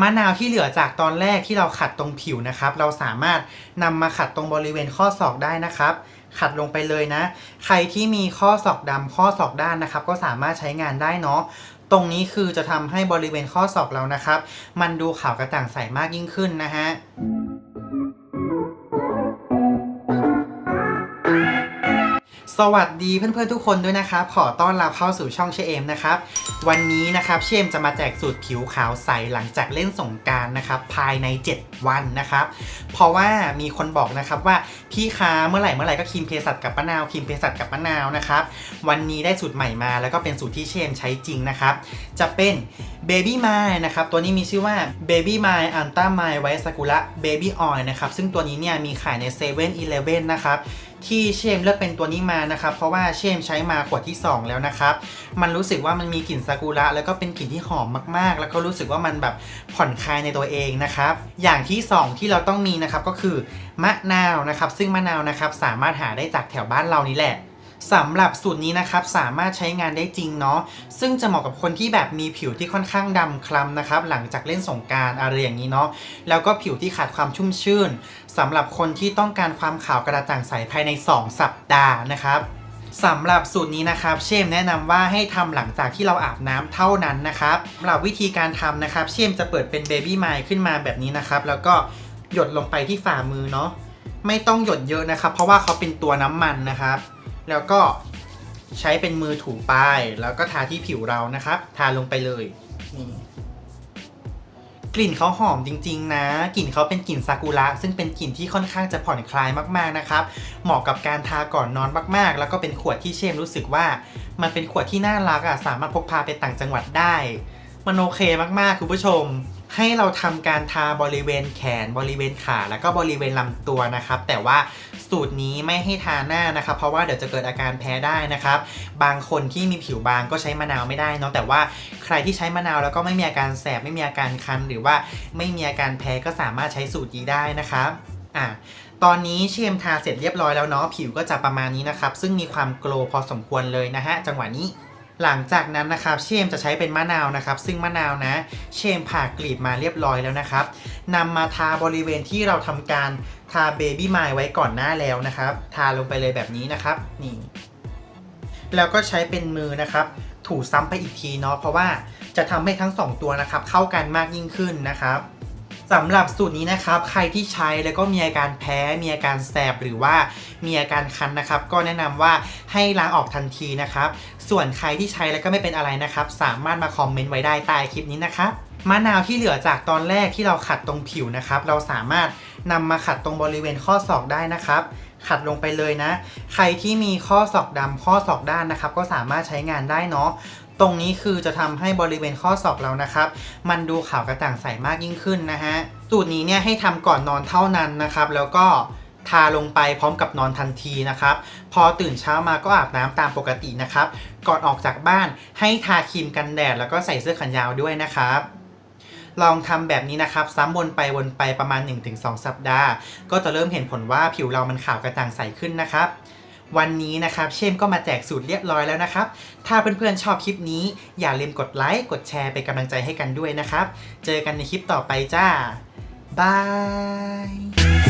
มะนาวที่เหลือจากตอนแรกที่เราขัดตรงผิวนะครับ เราสามารถนำมาขัดตรงบริเวณข้อศอกได้นะครับ ขัดลงไปเลยนะ ใครที่มีข้อศอกดำข้อศอกด้านนะครับ ก็สามารถใช้งานได้เนาะตรงนี้คือจะทำให้บริเวณข้อศอกเรานะครับ มันดูขาวกระต่างใสมากยิ่งขึ้นนะฮะ สวัสดีเพื่อนๆทุกคนด้วยนะครับ ขอต้อนรับเข้าสู่ช่องเชเอมนะครับ วันนี้นะครับเชเอมจะมาแจกสูตรผิวขาวใสหลังจากเล่นสงการนะครับ ภายใน 7 วันนะครับ เพราะว่ามีคนบอกนะครับว่าพี่คะเมื่อไหร่เมื่อไหร่ก็ครีมเภสัชกับมะนาวครีมเภสัชกับมะนาวนะครับวันนี้ได้สูตรใหม่มา แล้วก็เป็นสูตรที่เชเอมใช้จริงนะครับ จะเป็น Baby m i นะครับตัวนี้มีชื่อว่า Baby m i a n t a m i w h i t e Sakura Baby Oil นะครับซึ่งตัวนี้เนี่ยมีขายใน7 e เ e ่ e อนะครับ ที่เชมเลือกเป็นตัวนี้มานะครับ เพราะว่าเชมใช้มาขวดที่ 2 แล้วนะครับ มันรู้สึกว่ามันมีกลิ่นซากุระแล้วก็เป็นกลิ่นที่หอมมากๆ แล้วก็รู้สึกว่ามันแบบผ่อนคลายในตัวเองนะครับ อย่างที่ 2 ที่เราต้องมีนะครับก็คือมะนาวนะครับ ซึ่งมะนาวนะครับสามารถหาได้จากแถวบ้านเรานี่แหละ สำหรับสูตรนี้นะครับสามารถใช้งานได้จริงเนาะซึ่งจะเหมาะกับคนที่แบบมีผิวที่ค่อนข้างดำคล้ำนะครับหลังจากเล่นสงการอะไรอย่างนี้เนาะแล้วก็ผิวที่ขาดความชุ่มชื่นสำหรับคนที่ต้องการความขาวกระจ่างใสภายใน 2 สัปดาห์นะครับสำหรับสูตรนี้นะครับ เชมแนะนำว่าให้ทำหลังจากที่เราอาบน้ำเท่านั้นนะครับสำหรับวิธีการทำนะครับ เชมจะเปิดเป็นเบบี้ไมล์ขึ้นมาแบบนี้นะครับ แล้วก็หยดลงไปที่ฝ่ามือเนาะไม่ต้องหยดเยอะนะครับ เพราะว่าเขาเป็นตัวน้ำมันนะครับ แล้วก็ใช้เป็นมือถูไปแล้วก็ทาที่ผิวเรานะครับ ทาลงไปเลยนี่กลิ่นเขาหอมจริง ๆ นะ กลิ่นเขาเป็นกลิ่นซากุระ ซึ่งเป็นกลิ่นที่ค่อนข้างจะผ่อนคลายมาก ๆ นะครับ เหมาะกับการทาก่อนนอนมาก ๆ แล้วก็เป็นขวดที่เชมรู้สึกว่า มันเป็นขวดที่น่ารักอะ สามารถพกพาไปต่างจังหวัดได้ มันโอเคมาก ๆ คุณผู้ชม ให้เราทำการทาบริเวณแขนบริเวณขาแล้วก็บริเวณลำตัวนะครับ แต่ว่าสูตรนี้ไม่ให้ทาหน้านะครับ เพราะว่าเดี๋ยวจะเกิดอาการแพ้ได้นะครับ บางคนที่มีผิวบางก็ใช้มะนาวไม่ได้เนาะแต่ว่าใครที่ใช้มะนาวแล้วก็ไม่มีอาการแสบไม่มีอาการคัน หรือว่าไม่มีอาการแพ้ก็สามารถใช้สูตรนี้ได้นะครับอะตอนนี้เชมทาเสร็จเรียบร้อยแล้วเนาะผิวก็จะประมาณนี้นะครับ ซึ่งมีความโกลว์พอสมควรเลยนะฮะจังหวะนี้ หลังจากนั้นนะครับเชมจะใช้เป็นมะนาวนะครับ ซึ่งมะนาวนะ เชมผ่ากลีบมาเรียบร้อยแล้วนะครับนำมาทาบริเวณที่เราทำการทาเบบี้ไมล์ไว้ก่อนหน้าแล้วนะครับ ทาลงไปเลยแบบนี้นะครับนี่แล้วก็ใช้เป็นมือนะครับ ถูซ้ำไปอีกทีเนาะเพราะว่าจะทำให้ทั้งสองตัวนะครับ เข้ากันมากยิ่งขึ้นนะครับ สำหรับสูตรนี้นะครับ ใครที่ใช้แล้วก็มีอาการแพ้ มีอาการแสบหรือว่ามีอาการคันนะครับ ก็แนะนำว่าให้ล้างออกทันทีนะครับ ส่วนใครที่ใช้แล้วก็ไม่เป็นอะไรนะครับ สามารถมาคอมเมนต์ไว้ได้ใต้คลิปนี้นะครับ มะนาวที่เหลือจากตอนแรกที่เราขัดตรงผิวนะครับ เราสามารถนำมาขัดตรงบริเวณข้อศอกได้นะครับ ขัดลงไปเลยนะ ใครที่มีข้อศอกดำข้อศอกด้านนะครับ ก็สามารถใช้งานได้เนาะตรงนี้คือจะทำให้บริเวณข้อศอกเรานะครับ มันดูขาวกระจ่างใสมากยิ่งขึ้นนะฮะสูตรนี้เนี่ยให้ทำก่อนนอนเท่านั้นนะครับ แล้วก็ทาลงไปพร้อมกับนอนทันทีนะครับ พอตื่นเช้ามาก็อาบน้ำตามปกตินะครับ ก่อนออกจากบ้านให้ทาครีมกันแดดแล้วก็ใส่เสื้อแขนยาวด้วยนะครับ ลองทำแบบนี้นะครับ ซ้ำวนไปวนไปประมาณ 1-2 สัปดาห์ ก็จะเริ่มเห็นผลว่าผิวเรามันขาวกระจ่างใสขึ้นนะครับวันนี้นะครับเชมก็มาแจกสูตรเรียบร้อยแล้วนะครับ ถ้าเพื่อนๆชอบคลิปนี้ อย่าลืมกดไลค์ กดแชร์เป็นกำลังใจให้กันด้วยนะครับ เจอกันในคลิปต่อไปจ้า บาย